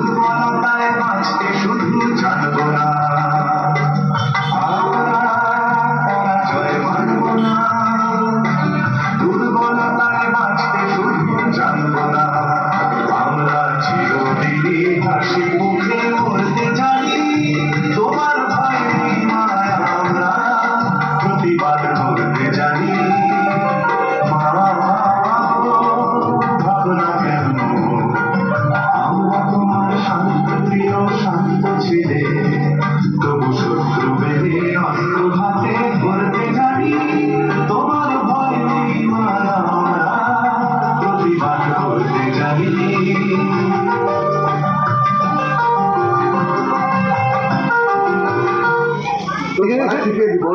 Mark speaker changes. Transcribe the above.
Speaker 1: দুর্বলতায় বাঁচতে শুধু জানব না।